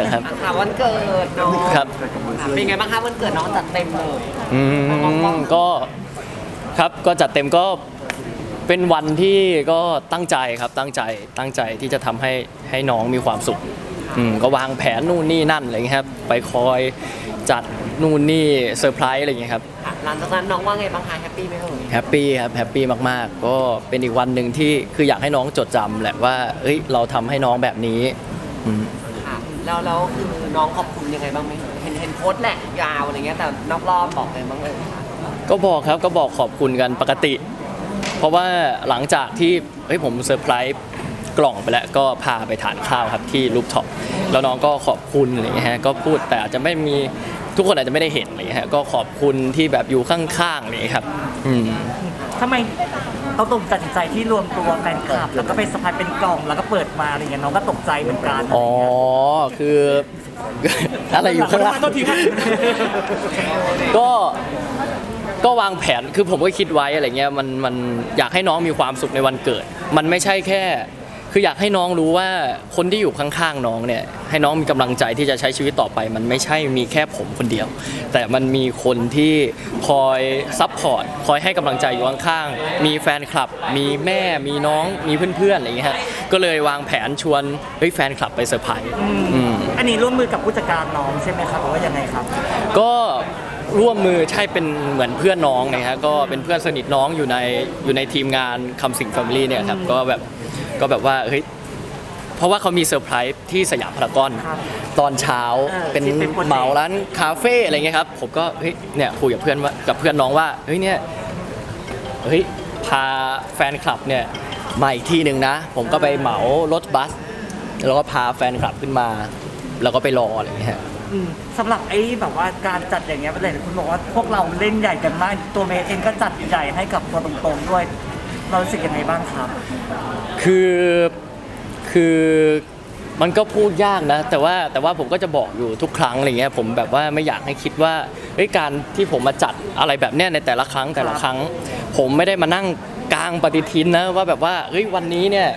นะครับ ค่ะวันเกิดน้องครับค่ะเป็นไงบ้างคะวันเกิดน้องจัดเต็มเลยอืมก็ครับก็จัดเต็มก็เป็นวันที่ก็ตั้งใจครับตั้งใจตั้งใจที่จะทำให้ให้น้องมีความสุขอืมก็วางแผนนู่นนี่นั่นอะไรอย่างเงี้ยครับไปคอยจัดนู่นนี่เซอร์ไพรส์อะไรอย่างเงี้ยครับ ค่ะหลังจากนั้นน้องว่าไงบ้างคะแฮปปี้ไหมเอ่ยแฮปปี้ครับแฮปปี้มากๆ ก็เป็นอีกวันหนึ่งที่คืออยากให้น้องจดจำแหละว่าเอ้ยเราทำให้น้องแบบนี้อืมค่ะ แล้วแล้วคือน้องขอบคุณยังไงบ้างไหมเอ่ยเห็นเห็นโพสต์แหละยาวอะไรเงี้ยแต่นอกรอบบอกเลยบ้างเลยค่ะก็บอกครับก็บอกขอบคุณกันปกติ เพราะว่าหลังจากที่เฮ้ยผมเซอร์ไพรส์กล่องไปแล้วก็พาไปทานข้าวครับที่รูปท็อปแล้วน้องก็ขอบคุณอะไรอย่างเงี้ยฮะก็พูดแต่อาจจะไม่มีทุกคนอาจจะไม่ได้เห็นอะไรอย่างเงี้ยฮะก็ขอบคุณที่แบบอยู่ข้างๆอะไรอย่างเงี้ยครับ อืม ทำไม ต้องตรงตัดสินใจที่รวมตัวแฟนคลับ แล้วก็ไปสะพายเป็นกล่องแล้วก็เปิดมาอะไรเงี้ยน้องก็ตกใจเหมือนกันอ๋อคือ อะไรอยู่ข้างล่างโทษทีครับก็ก็วางแผนคือผมก็คิดไว้อะไรเงี้ยมันมันอยากให้น้องมีความสุขในวันเกิด มันไม่ใช่แค่ คืออยากให้น้องรู้ว่าคนที่อยู่ข้างๆน้องเนี่ย ให้น้องมีกำลังใจที่จะใช้ชีวิตต่อไป มันไม่ใช่มีแค่ผมคนเดียว แต่มันมีคนที่คอยซัพพอร์ตคอยให้กำลังใจอยู่ข้างๆมีแฟนคลับ มีแม่มีน้องมีเพื่อนๆอะไรเงี้ยฮะก็เลยวางแผนชวนเฮ้ยแฟนคลับไปเซอร์ไพรส์อืม อันนี้ร่วมมือกับผู้จัดการน้องใช่ไหมครับหรือว่ายังไงครับ ก็ร่วมมือใช่เป็นเหมือนเพื่อนน้องนะฮะก็เป็นเพื่อนสนิทน้องอยู่ในอยู่ในทีมงานคำสิงแฟมิลี่เนี่ยครับก็แบบ ก็แบบว่าเฮ้ยเพราะว่าเขามีเซอร์ไพรส์ที่สยามพารากอนครับตอนเช้าเออเป็นที่เป็นโปรเจกต์ เหมาร้านคาเฟ่อะไรเงี้ยครับผมก็เฮ้ยเนี่ยคุยกับเพื่อนว่ากับเพื่อนน้องว่าเฮ้ยเนี่ยเฮ้ยพาแฟนคลับเนี่ยมาอีกที่หนึ่งนะ ผมก็ไปเหมารถบัส แล้วก็พาแฟนคลับขึ้นมา แล้วก็ไปรออะไรเงี้ยอืมสำหรับไอ้แบบว่าการจัดอย่างเงี้ยประเด็นคุณบอกว่าพวกเราเล่นใหญ่กันมาก ตัวเมย์เองก็จัดใหญ่ให้กับตัวตรงๆด้วย เรารู้สึกยังไงบ้างครับ คือคือมันก็พูดยากนะ แต่ว่าแต่ว่าผมก็จะบอกอยู่ทุกครั้งอะไรเงี้ยผมแบบว่าไม่อยากให้คิดว่าเฮ้ยการที่ผมมาจัดอะไรแบบเนี้ยในแต่ละครั้งแต่ละครั้ง ผมไม่ได้มานั่งกลางปฏิทินนะว่าแบบว่าเฮ้ยวันนี้เนี่ย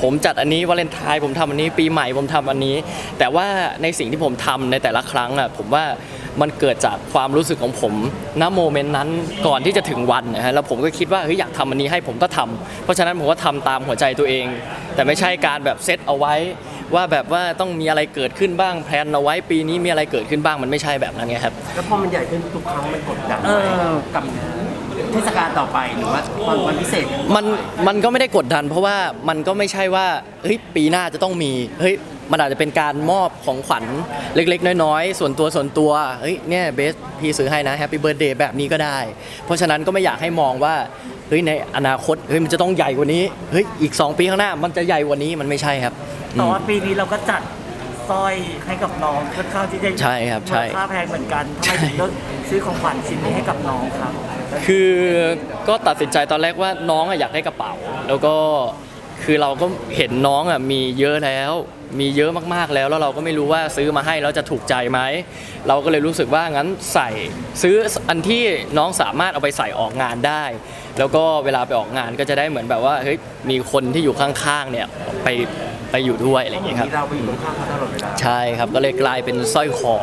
ผมจัดอันนี้วาเลนไทน์ผมทำอันนี้ปีใหม่ผมทำอันนี้ แต่ว่าในสิ่งที่ผมทำในแต่ละครั้งอะผมว่ามันเกิดจากความรู้สึกของผมณโมเมนต์นั้นก่อนที่จะถึงวันนะฮะแล้วผมก็คิดว่าเฮ้ยอยากทำอันนี้ให้ผมก็ทำเพราะฉะนั้นผมก็ทำตามหัวใจตัวเอง แต่ไม่ใช่การแบบเซตเอาไว้ว่าแบบว่าต้องมีอะไรเกิดขึ้นบ้างแพลนเอาไว้ปีนี้มีอะไรเกิดขึ้นบ้างมันไม่ใช่แบบนั้นไงครับแล้วพอมันใหญ่ขึ้นทุกครั้งมันกดดันเอไหมอกับ เทศกาลต่อไปหรือว่าวันวันพิเศษมันมันก็ไม่ได้กดดัน เพราะว่ามันก็ไม่ใช่ว่าเฮ้ยปีหน้าจะต้องมีเฮ้ยมันอาจจะเป็นการมอบของขวัญเล็กๆ น้อยๆ ส่วนตัวส่วนตัวเฮ้ยเนี่ยเบสพี่ซื้อให้นะแฮปปี้เบิร์ดเดย์แบบนี้ก็ได้ เพราะฉะนั้นก็ไม่อยากให้มองว่าเฮ้ยในอนาคตเฮ้ยมันจะต้องใหญ่กว่านี้เฮ้ยอีก 2 ปีข้างหน้ามันจะใหญ่กว่านี้มันไม่ใช่ครับแต่ว่าปีนี้เราก็จัดสร้อยให้กับน้องค่อนข้างที่จะใช่ครับใช่ มูลค่าแพงเหมือนกันทำไมถึงเลือกซื้อของขวัญชิ้นนี้ให้กับน้องครับ คือก็ตัดสินใจตอนแรกว่าน้องอะอยากได้กระเป๋า แล้วก็คือเราก็เห็นน้องอะมีเยอะแล้ว มีเยอะมากๆแล้ว แล้วเราก็ไม่รู้ว่าซื้อมาให้แล้วจะถูกใจไหมเราก็เลยรู้สึกว่างั้นใส่ซื้ออันที่น้องสามารถเอาไปใส่ออกงานได้ แล้วก็เวลาไปออกงานก็จะได้เหมือนแบบว่าเฮ้ยมีคนที่อยู่ข้างๆเนี่ยไปไปอยู่ด้วยอะไรอย่างเงี้ยครับมีเราไปอยู่ข้างๆเขาตลอดเวลาใช่ครับ ก็เลยกลายเป็นสร้อยคอ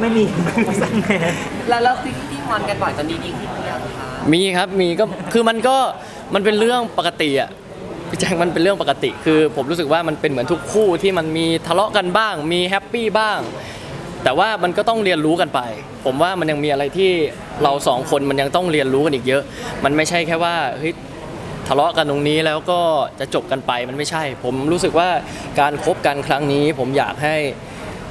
ไม่มีสักเมตรแล้วแล้ว ที่ที่ฮอนกันบ่อยตอนนี้ดีขึ้นหรือยังคะมีครับมีก็คือมันก็มันเป็นเรื่องปกติอะพี่แจ็คมันเป็นเรื่องปกติ คือผมรู้สึกว่ามันเป็นเหมือนทุกคู่ที่มันมีทะเลาะกันบ้าง มีแฮปปี้บ้าง แต่ว่ามันก็ต้องเรียนรู้กันไป ผมว่ามันยังมีอะไรที่เราสองคนมันยังต้องเรียนรู้กันอีกเยอะ มันไม่ใช่แค่ว่าเฮ้ยทะเลาะกันตรงนี้แล้วก็จะจบกันไปมันไม่ใช่ ผมรู้สึกว่าการคบกันครั้งนี้ ผมอยากให้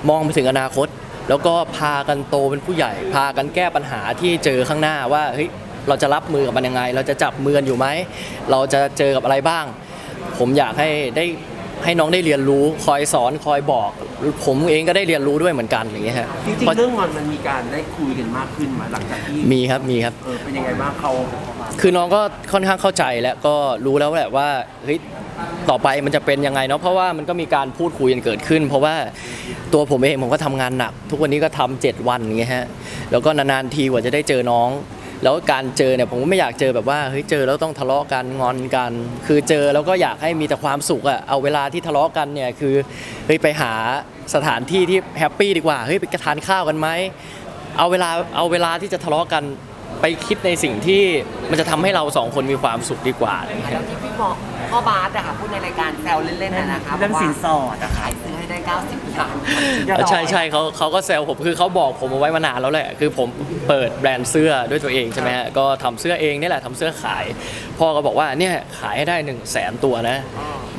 มองไปถึงอนาคต แล้วก็พากันโตเป็นผู้ใหญ่ พากันแก้ปัญหาที่เจอข้างหน้าว่าเฮ้ยเราจะรับมือกับมันยังไง เราจะจับมือกันอยู่ไหม เราจะเจอกับอะไรบ้าง ผมอยากให้ได้ ให้น้องได้เรียนรู้คอยสอนคอยบอก ผมเองก็ได้เรียนรู้ด้วยเหมือนกันอย่างเงี้ยฮะจริงเพราะๆเรื่องงอนมันมีการได้คุยกันมากขึ้นมาหลังจากที่มีครับมีครับ เออเป็นยังไงบ้างเขาคือน้องก็ค่อนข้างเข้าใจและก็รู้แล้วแหละว่าเฮ้ยต่อไปมันจะเป็นยังไงเนาะเพราะว่ามันก็มีการพูดคุยกันเกิดขึ้น เพราะว่าตัวผมเองผมก็ทำงานหนัก ทุกวันนี้ก็ทำเจ็ดวันอย่างเงี้ยฮะแล้วก็นานๆทีกว่าจะได้เจอน้อง แล้วการเจอเนี่ยผมก็ไม่อยากเจอแบบว่าเฮ้ยเจอแล้วต้องทะเลาะกันงอนกัน คือเจอแล้วก็อยากให้มีแต่ความสุขอะเอาเวลาที่ทะเลาะกันเนี่ยคือเฮ้ยไปหาสถานที่ที่แฮปปี้ดีกว่าเฮ้ยไปทานข้าวกันไหมเอาเวลาเอาเวลาที่จะทะเลาะกันไปคิดในสิ่งที่มันจะทำให้เราสองคนมีความสุขดีกว่าแล้วที่พี่บอกพ่อบาสอะค่ะพูดในรายการแซวเล่นๆนะนะคะเรื่องสินสอดจะอะค่ะขายซื้อให้ ได้ 90ล้านอย่าหลอกใช่ใช่เขาเขาก็แซวผมคือเขาบอกผมเอาไว้มานานแล้วแหละ คือผมเปิดแบรนด์เสื้อด้วยตัวเองใช่ไหมฮะก็ทำเสื้อเองนี่แหละทำเสื้อขาย พ่อก็บอกว่าเนี่ยขายให้ได้1นึ่งแสนตัวนะ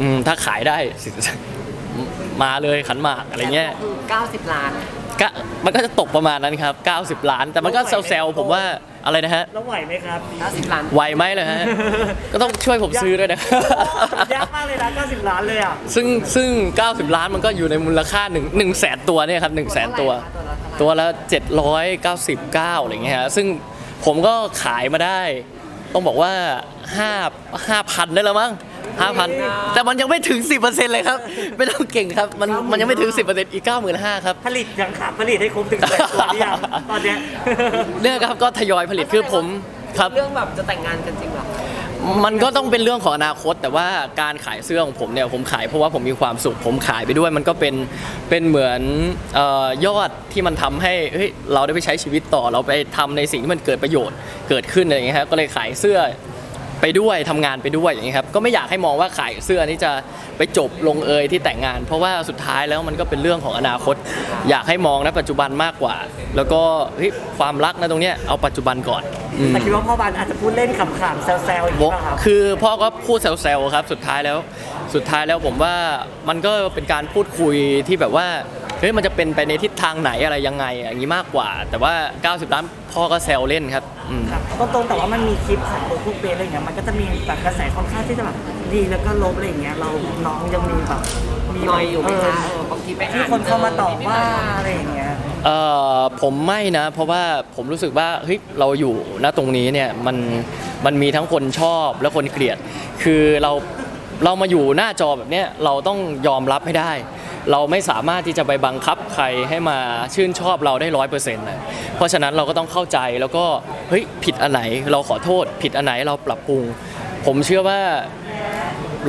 อืมถ้าขายได้มาเลยขันหมากอะไรเงี้ย คือ 90 ล้าน ก็มันก็จะตกประมาณนั้นครับ 90 ล้าน แต่มันก็แซวๆผมว่า อะไรนะฮะ แล้วไหวไหมครับ90ล้านไหวไหมเลยฮะ ก็ต้องช่วยผมซื้อด้วยนะ ยากมากเลยนะ90 ล้านเลยอะซึ่งซึ่ง 90 ล้านมันก็อยู่ในมูลค่า1 1แสนตัวเนี่ยครับ1แสนตัว ตัวละเท่าไหร่ตัวละ799อะไรเงี้ยฮะ ซึ่งผมก็ขายมาได้ ต้องบอกว่า5 5,000 ได้แล้วมั้ง 5,000แต่มันยังไม่ถึง 10%เลยครับ ไม่ต้องเก่งครับ มันมันยังไม่ถึง 10%อีก 95,000ครับ ผลิตยังขาดผลิตให้ครบถึงแสนตัวหรือยังตอนเนี้ย เนี่ยครับก็ทยอยผลิตคือผมครับ เรื่องแบบจะแต่งงานกันจริงเหรอ มันก็ต้องเป็นเรื่องของอนาคต แต่ว่าการขายเสื้อของผมเนี่ยผมขายเพราะว่าผมมีความสุข ผมขายไปด้วย มันก็เป็นเป็นเหมือนเออยอดที่มันทำให้เฮ้ยเราได้ไปใช้ชีวิตต่อเราไปทำในสิ่งที่มันเกิดประโยชน์เกิดขึ้นอะไรอย่างเงี้ยครับก็เลยขายเสื้อ ไปด้วยทำงานไปด้วยอย่างเงี้ยครับก็ไม่อยากให้มองว่าขายเสื้อนี่จะไปจบลงเอยที่แต่งงาน เพราะว่าสุดท้ายแล้วมันก็เป็นเรื่องของอนาคต อยากให้มองณปัจจุบันมากกว่า แล้วก็เฮ้ยความรักนะตรงเนี้ยเอาปัจจุบันก่อนอืมแต่คิดว่าพ่อบานอาจจะพูดเล่นขำๆแซวๆอย่างบนี้อกป่ะครับคือพ่อก็พูดแซวๆครับสุดท้ายแล้ว สุดท้ายแล้วผมว่ามันก็เป็นการพูดคุยที่แบบว่า เฮ้ยมันจะเป็นไปในทิศทางไหนอะไรยังไงอย่างนี้มากกว่า แต่ว่า 90 ล้านพ่อก็แซวเล่นครับอืม ครับตรงๆแต่ว่ามันมีคลิปของตัวพวกเบสอะไรอย่างเงี้ยมันก็จะมีแบบกระแสค่อนข้างที่จะแบบดีแล้วก็ลบอะไรอย่างเงี้ยเราน้องยังมีแบบมีหน่อยอยู่ไหมเคะเออบางทีไปอ่านที่คนเข้ามาตอบจว่าอะไรอย่างเงี้ย เอ่อผมไม่นะ เพราะว่าผมรู้สึกว่าเฮ้ยเราอยู่ณตรงนี้เนี่ยมันมันมีทั้งคนชอบและคนเกลียด คือเราเรามาอยู่หน้าจอแบบเนี้ยเราต้องยอมรับให้ได้ เราไม่สามารถที่จะไปบังคับใครให้มาชื่นชอบเราได้ร้อยเปอร์เซ็นต์นะเพราะฉะนั้นเราก็ต้องเข้าใจแล้วก็เฮ้ยผิดอันไหน เราขอโทษ ผิดอันไหนเราปรับปรุง ผมเชื่อว่า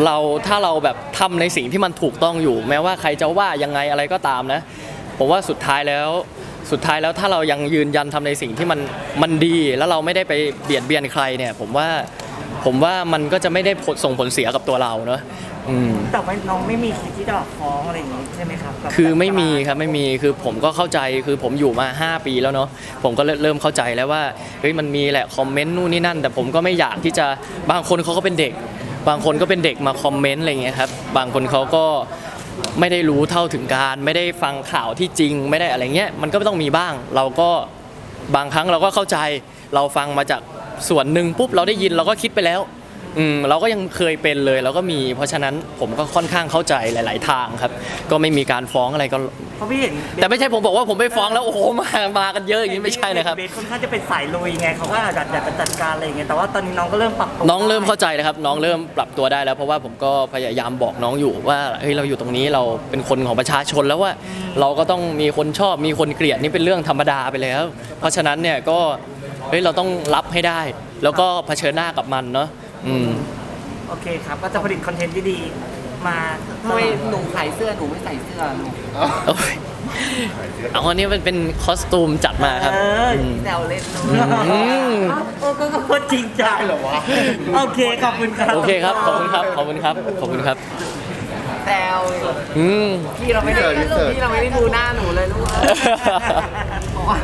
เราถ้าเราแบบทำในสิ่งที่มันถูกต้องอยู่ แม้ว่าใครจะว่ายังไงอะไรก็ตามนะ ผมว่าสุดท้ายแล้วสุดท้ายแล้วถ้าเรายังยืนยันทำในสิ่งที่มันมันดี แล้วเราไม่ได้ไปเบียดเบียนใครเนี่ย ผมว่า ผมว่ามันก็จะไม่ได้ผลส่งผลเสียกับตัวเราเนอะอืม แต่ว่าน้องไม่มีคิดที่จะแบบฟ้องอะไรอย่างงี้ใช่ไหมครับแบบคือไม่มีครับไม่มีคือผมก็เข้าใจคือผมอยู่มา 5 ปีแล้วเนาะผมก็เริ่มเริ่มเข้าใจแล้วว่าเฮ้ยมันมีแหละคอมเมนต์นู่นนี่นั่น แต่ผมก็ไม่อยากที่จะบางคนเขาก็เป็นเด็ก บางคนก็เป็นเด็กมาคอมเมนต์อะไรเงี้ยครับบางคนเขาก็ไม่ได้รู้เท่าถึงการ ไม่ได้ฟังข่าวที่จริงไม่ได้อะไรเงี้ยมันก็ต้องมีบ้าง เราก็บางครั้งเราก็เข้าใจเราฟังมาจาก ส่วนหนึ่งปุ๊บเราได้ยินเราก็คิดไปแล้วอืมเราก็ยังเคยเป็นเลยเราก็มี เพราะฉะนั้นผมก็ค่อนข้างเข้าใจหลาย ๆ ทางครับ ก็ไม่มีการฟ้องอะไรก็ เพราะพี่เห็นแต่ไม่ใช่ผมบอกว่าผมไปฟ้องแล้วโอ้โหมามากันเยอะอย่างนี้ไม่ใช่นะครับ เบสค่อนข้างจะเป็นสายลุยไงเขาก็อาจจะอยากจะจัดการอะไรอย่างเงี้ยแต่ว่าตอนนี้น้องก็เริ่มปรับตัวน้องเริ่มเข้าใจแล้วครับ น้องเริ่มปรับตัวได้แล้ว เพราะว่าผมก็พยายามบอกน้องอยู่ว่าเฮ้ยเราอยู่ตรงนี้เราเป็นคนของประชาชนแล้วว่า เราก็ต้องมีคนชอบมีคนเกลียดนี่เป็นเรื่องธรรมดาไปแล้ว เพราะฉะนั้นเนี่ยก็ เฮ้ยเราต้องรับให้ได้ แล้วก็เผชิญหน้ากับมันเนาะอืม โอเคครับ ก็จะผลิตคอนเทนต์ที่ดีมาทำไมหนูขายเสื้อหนูไม่ใส่เสื้อลูกโอ้ยเอาอันนี้มันเป็นคอสตูมจัดมาครับ เออมแซวเล่นเนอือะมโอ้ก็ก็พูดจริงจังเหรอวะ โอเค ขอบคุณครับโอเคครับ ขอบคุณครับ ขอบคุณครับ ขอบคุณครับ แซวอืม พี่เราไม่ได้พี่เราไม่ได้ดูหน้าหนูเลยลูกบอกว่า